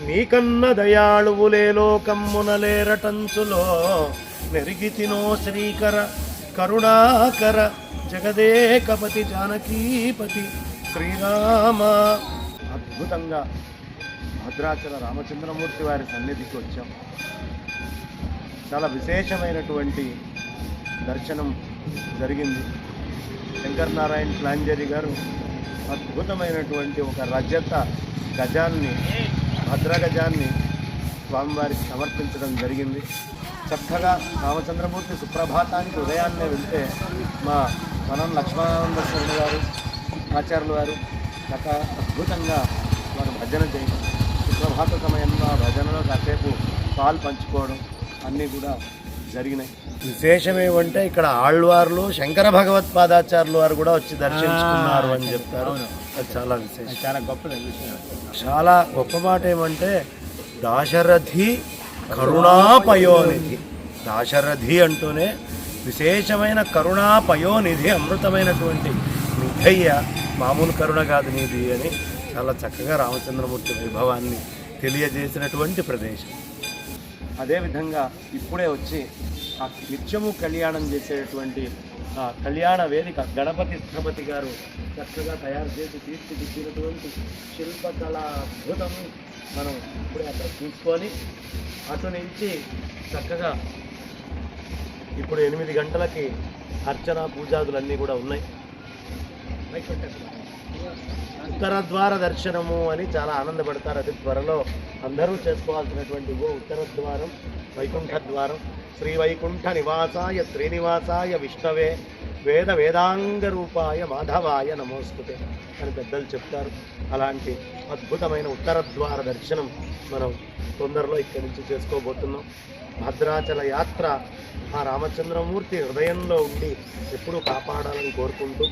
నీకన్న దయాళువులే లోకమ్మునలేరటంచులో నెరిగితినో శ్రీకర కరుణాకర జగదేకపతి జానకీపతి శ్రీరామ. అద్భుతంగా భద్రాచల రామచంద్రమూర్తి వారి సన్నిధికి వచ్చాం. చాలా విశేషమైనటువంటి దర్శనం జరిగింది. శంకర్ నారాయణ ప్లాంజరి గారు అద్భుతమైనటువంటి ఒక రజత గజాన్ని భద్ర గజాన్ని స్వామివారికి సమర్పించడం జరిగింది. చక్కగా రామచంద్రమూర్తి సుప్రభాతానికి ఉదయాన్నే వెళ్తే మా మనం లక్ష్మణానంద స్వామి గారు ఆచార్యులు వారు గత అద్భుతంగా వారు భజన చేయడం. సుప్రభాత సమయంలో ఆ భజనలో కాసేపు పాలు పంచుకోవడం అన్నీ కూడా జరిగినాయి. విశేషం ఏమంటే ఇక్కడ ఆళ్వార్లు శంకర భగవత్పాదాచార్యులు వారు కూడా వచ్చి దర్శించుకున్నారు అని చెప్తారు అది చాలా విశేషం. చాలా విషయం. చాలా గొప్ప మాట ఏమంటే దాశరథి కరుణాపయోనిధి. దాశరథి అంటూనే విశేషమైన కరుణాపయోనిధి అమృతమైనటువంటి నిధయ్య మామూలు కరుణ కాదు నిధి అని చాలా చక్కగా రామచంద్రమూర్తి వైభవాన్ని తెలియజేసినటువంటి ప్రదేశం. అదేవిధంగా ఇప్పుడే వచ్చి ఆ నిత్యము కళ్యాణం చేసేటువంటి ఆ కళ్యాణ వేదిక గణపతి స్థపతి గారు చక్కగా తయారు చేసి తీర్చిదిద్దినటువంటి శిల్పకళ అద్భుతం మనం ఇప్పుడే అక్కడ చూసుకొని అటు నుంచి చక్కగా ఇప్పుడు ఎనిమిది గంటలకి అర్చన పూజాదులన్నీ కూడా ఉన్నాయి. ఉత్తర ద్వార దర్శనము అని చాలా ఆనందపడతారు. అది త్వరలో అందరూ చేసుకోవాల్సినటువంటి ఓ ఉత్తర ద్వారం వైకుంఠ ద్వారం. శ్రీ వైకుంఠ నివాసాయ శ్రీనివాసాయ విష్ణవే వేద వేదాంగ రూపాయ మాధవాయ నమోస్తుతే అని పెద్దలు చెప్తారు. అలాంటి అద్భుతమైన ఉత్తర ద్వార దర్శనం మనం తొందరలో ఇక్కడి నుంచి చేసుకోబోతున్నాం. భద్రాచల యాత్ర ఆ రామచంద్రమూర్తి హృదయంలో ఉండి ఎప్పుడూ కాపాడాలని కోరుకుంటూ